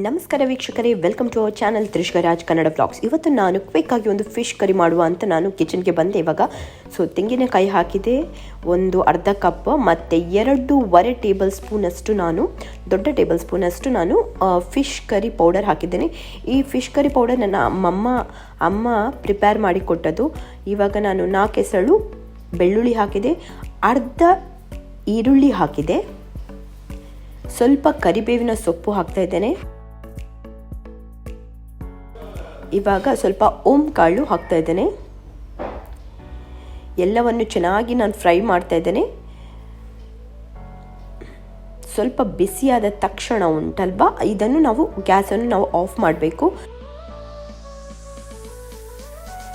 ನಮಸ್ಕಾರ ವೀಕ್ಷಕರೇ welcome to our channel Trishkaraj Kannada vlogs ಇವತ್ತು ನಾನು ಕ್ವಿಕ್ ಆಗಿ ಒಂದು ಫಿಶ್ ಕರಿ ಮಾಡುವ ಅಂತ ನಾನು ಕಿಚನ್ಗೆ ಬಂದೆ ಇವಾಗ. ಸೊ ತೆಂಗಿನಕಾಯಿ ಹಾಕಿದೆ, ಒಂದು ಅರ್ಧ ಕಪ್ ಮತ್ತು ಎರಡೂವರೆ ಟೇಬಲ್ ಸ್ಪೂನಷ್ಟು ನಾನು, ದೊಡ್ಡ ಟೇಬಲ್ ಸ್ಪೂನಷ್ಟು ನಾನು ಫಿಶ್ ಕರಿ ಪೌಡರ್ ಹಾಕಿದ್ದೇನೆ. ಈ ಫಿಶ್ ಕರಿ ಪೌಡರ್ ನನ್ನ ಅಮ್ಮಮ್ಮ, ಅಮ್ಮ ಪ್ರಿಪೇರ್ ಮಾಡಿ ಕೊಟ್ಟದ್ದು. ಇವಾಗ ನಾನು ನಾಲ್ಕು ಹೆಸಳು ಬೆಳ್ಳುಳ್ಳಿ ಹಾಕಿದೆ, ಅರ್ಧ ಈರುಳ್ಳಿ ಹಾಕಿದೆ. ಸ್ವಲ್ಪ ಕರಿಬೇವಿನ ಸೊಪ್ಪು ಹಾಕ್ತಾ ಇದ್ದೇನೆ. ಇವಾಗ ಸ್ವಲ್ಪ ಓಂ ಕಾಳು ಹಾಕ್ತಾ ಇದ್ದೇನೆ. ಎಲ್ಲವನ್ನು ಚೆನ್ನಾಗಿ ನಾನು ಫ್ರೈ ಮಾಡ್ತಾ ಇದ್ದೇನೆ. ಸ್ವಲ್ಪ ಬಿಸಿಯಾದ ತಕ್ಷಣ ಉಂಟಲ್ವಾ? ಇದನ್ನು ನಾವು ಗ್ಯಾಸನ್ನು ನಾವು ಆಫ್ ಮಾಡಬೇಕು.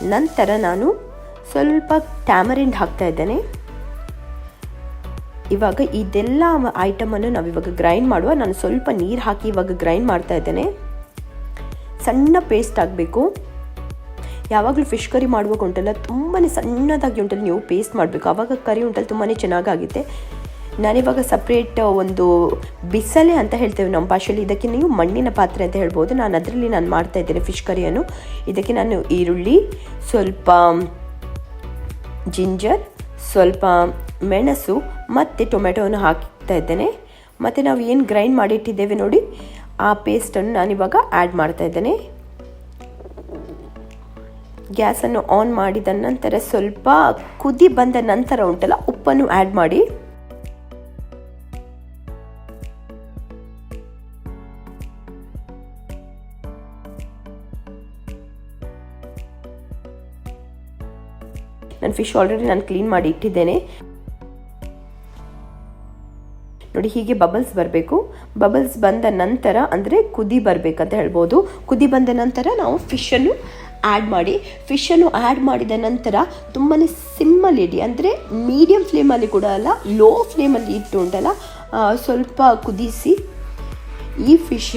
ನಂತರ ನಾನು ಸ್ವಲ್ಪ ಟ್ಯಾಮರಿಂಡ್ ಹಾಕ್ತಾ ಇದ್ದೇನೆ. ಇವಾಗ ಇದೆಲ್ಲ ಐಟಮನ್ನು ನಾವು ಇವಾಗ ಗ್ರೈಂಡ್ ಮಾಡುವ. ನಾನು ಸ್ವಲ್ಪ ನೀರು ಹಾಕಿ ಇವಾಗ ಗ್ರೈಂಡ್ ಮಾಡ್ತಾ ಇದ್ದೇನೆ. ಸಣ್ಣ ಪೇಸ್ಟ್ ಆಗಬೇಕು. ಯಾವಾಗಲೂ ಫಿಶ್ ಕರಿ ಮಾಡುವಾಗ ಉಂಟಲ್ಲ ತುಂಬಾ ಸಣ್ಣದಾಗಿ ಉಂಟಲ್ಲ ನೀವು ಪೇಸ್ಟ್ ಮಾಡಬೇಕು. ಆವಾಗ ಕರಿ ಉಂಟಲ್ಲಿ ತುಂಬಾ ಚೆನ್ನಾಗಾಗುತ್ತೆ. ನಾನಿವಾಗ ಸಪ್ರೇಟ್ ಒಂದು ಬಿಸಲೆ ಅಂತ ಹೇಳ್ತೇವೆ ನಮ್ಮ ಭಾಷೆಯಲ್ಲಿ. ಇದಕ್ಕೆ ನೀವು ಮಣ್ಣಿನ ಪಾತ್ರೆ ಅಂತ ಹೇಳ್ಬೋದು. ನಾನು ಅದರಲ್ಲಿ ನಾನು ಮಾಡ್ತಾ ಇದ್ದೇನೆ ಫಿಶ್ ಕರಿಯನ್ನು ಇದಕ್ಕೆ ನಾನು ಈರುಳ್ಳಿ, ಸ್ವಲ್ಪ ಜಿಂಜರ್ ಸ್ವಲ್ಪ ಮೆಣಸು, ಮತ್ತು ಟೊಮೆಟೊವನ್ನು ಹಾಕ್ತಾ ಇದ್ದೇನೆ. ಮತ್ತು ನಾವು ಏನು ಗ್ರೈಂಡ್ ಮಾಡಿಟ್ಟಿದ್ದೇವೆ ನೋಡಿ. ಆ ಪೇಸ್ಟನ್ನು ನಾನಿವಾಗ ಆ್ಯಡ್ ಮಾಡ್ತಾ ಇದ್ದೇನೆ. ಗ್ಯಾಸನ್ನು ಆನ್ ಮಾಡಿದ ನಂತರ ಸ್ವಲ್ಪ ಕುದಿ ಬಂದ ನಂತರ ಉಂಟಲ್ಲ, ಉಪ್ಪನ್ನು ಆ್ಯಡ್ ಮಾಡಿ. ನಾನು ಫಿಶ್ ಆಲ್ರೆಡಿ ನಾನು ಕ್ಲೀನ್ ಮಾಡಿ ಇಟ್ಟಿದ್ದೇನೆ. ನೋಡಿ ಹೀಗೆ ಬಬಲ್ಸ್ ಬರಬೇಕು. ಬಬಲ್ಸ್ ಬಂದ ನಂತರ ಅಂದರೆ ಕುದಿ ಬರಬೇಕಂತ ಹೇಳ್ಬೋದು. ಕುದಿ ಬಂದ ನಂತರ ನಾವು ಫಿಶನ್ನು ಆ್ಯಡ್ ಮಾಡಿ. ಫಿಶನ್ನು ಆ್ಯಡ್ ಮಾಡಿದ ನಂತರ ತುಂಬಾ ಸಿಮ್ಮಲ್ಲಿ ಇಡಿ. ಅಂದರೆ ಮೀಡಿಯಮ್ ಫ್ಲೇಮಲ್ಲಿ ಕೂಡ ಅಲ್ಲ ಲೋ ಫ್ಲೇಮಲ್ಲಿ ಇಟ್ಟು ಉಂಟಲ್ಲ ಸ್ವಲ್ಪ ಕುದಿಸಿ ಈ ಫಿಶ್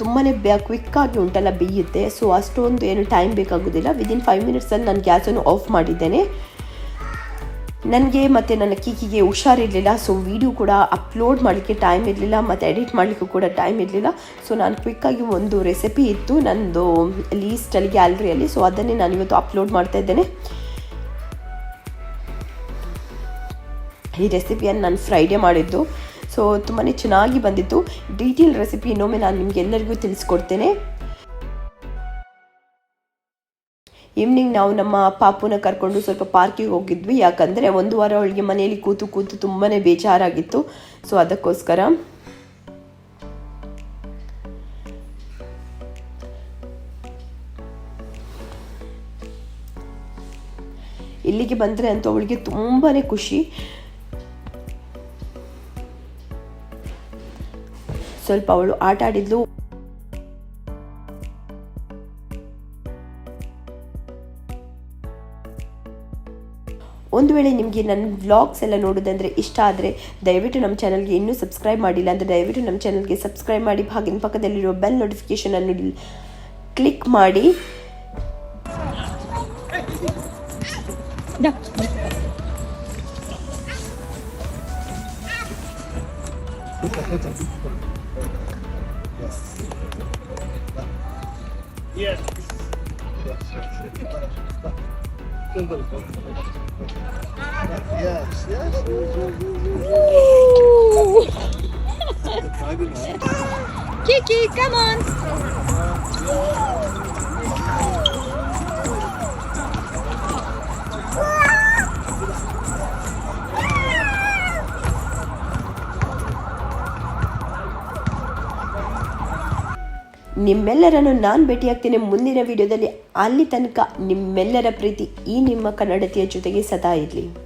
ತುಂಬಾ ಬ್ಯಾ ಕ್ವಿಕ್ಕಾಗಿ ಉಂಟಲ್ಲ, ಬೇಯುತ್ತೆ. ಸೊ ಅಷ್ಟೊಂದು ಏನು ಟೈಮ್ ಬೇಕಾಗೋದಿಲ್ಲ. ವಿದಿನ್ ಫೈವ್ ಮಿನಿಟ್ಸಲ್ಲಿ ನಾನು ಗ್ಯಾಸನ್ನು ಆಫ್ ಮಾಡಿದ್ದೇನೆ. ನನಗೆ ಮತ್ತು ನನ್ನ ಕೀಕಿಗೆ ಹುಷಾರಿರಲಿಲ್ಲ ಸೊ ವಿಡಿಯೋ ಕೂಡ ಅಪ್ಲೋಡ್ ಮಾಡಲಿಕ್ಕೆ ಟೈಮ್ ಇರಲಿಲ್ಲ, ಮತ್ತು ಎಡಿಟ್ ಮಾಡಲಿಕ್ಕೂ ಕೂಡ ಟೈಮ್ ಇರಲಿಲ್ಲ. ಸೊ ನಾನು ಕ್ವಿಕ್ಕಾಗಿ ಒಂದು ರೆಸಿಪಿ ಇತ್ತು ನನ್ನದು ಲೀಸ್ಟಲ್ಲಿ ಗ್ಯಾಲರಿಯಲ್ಲಿ ಸೊ ಅದನ್ನೇ ನಾನು ಇವತ್ತು ಅಪ್ಲೋಡ್ ಮಾಡ್ತಾ ಇದ್ದೇನೆ. ಈ ರೆಸಿಪಿಯನ್ನು ನಾನು ಫ್ರೈಡೇ ಮಾಡಿದ್ದು. ಸೊ ತುಂಬಾ ಚೆನ್ನಾಗಿ ಬಂದಿತ್ತು. ಡೀಟೇಲ್ ರೆಸಿಪಿ ಇನ್ನೊಮ್ಮೆ ನಾನು ನಿಮಗೆ ಎಲ್ಲರಿಗೂ ತಿಳಿಸ್ಕೊಡ್ತೇನೆ. ಈವ್ನಿಂಗ್ ನಾವು ನಮ್ಮ ಪಾಪುನ ಕರ್ಕೊಂಡು ಸ್ವಲ್ಪ ಪಾರ್ಕಿಗೆ ಹೋಗಿದ್ವಿ. ಯಾಕಂದರೆ ಒಂದು ವಾರ ಅವಳಿಗೆ ಮನೆಯಲ್ಲಿ ಕೂತು ಕೂತು ತುಂಬಾ ಬೇಜಾರಾಗಿತ್ತು. ಸೊ ಅದಕ್ಕೋಸ್ಕರ ಇಲ್ಲಿಗೆ ಬಂದರೆ ಅಂತ ಅವಳಿಗೆ ತುಂಬಾ ಖುಷಿ. ಸ್ವಲ್ಪ ಅವಳು ಆಟ ಆಡಿದ್ಲು ಒಂದು ವೇಳೆ ನಿಮಗೆ ನನ್ನ ವ್ಲಾಗ್ಸ್ ಎಲ್ಲ ನೋಡೋದಂದರೆ ಇಷ್ಟ ಆದರೆ ದಯವಿಟ್ಟು ನಮ್ಮ ಚಾನಲ್ಗೆ ಇನ್ನೂ ಸಬ್ಸ್ಕ್ರೈಬ್ ಮಾಡಿಲ್ಲ ಅಂದರೆ ದಯವಿಟ್ಟು ನಮ್ಮ ಚಾನಲ್ಗೆ ಸಬ್ಸ್ಕ್ರೈಬ್ ಮಾಡಿ ಹಾಗೆ ಪಕ್ಕದಲ್ಲಿರುವ ಬೆಲ್ ನೋಟಿಫಿಕೇಷನನ್ನು ಕ್ಲಿಕ್ ಮಾಡಿ. Yes. Yes, yes. Kiki, come on. ನಿಮ್ಮೆಲ್ಲರನ್ನು ನಾನು ಭೇಟಿಯಾಗ್ತೇನೆ ಮುಂದಿನ ವಿಡಿಯೋದಲ್ಲಿ. ಅಲ್ಲಿ ತನಕ ನಿಮ್ಮೆಲ್ಲರ ಪ್ರೀತಿ ಈ ನಿಮ್ಮ ಕನ್ನಡತಿಯ ಜೊತೆಗೆ ಸದಾ ಇರಲಿ.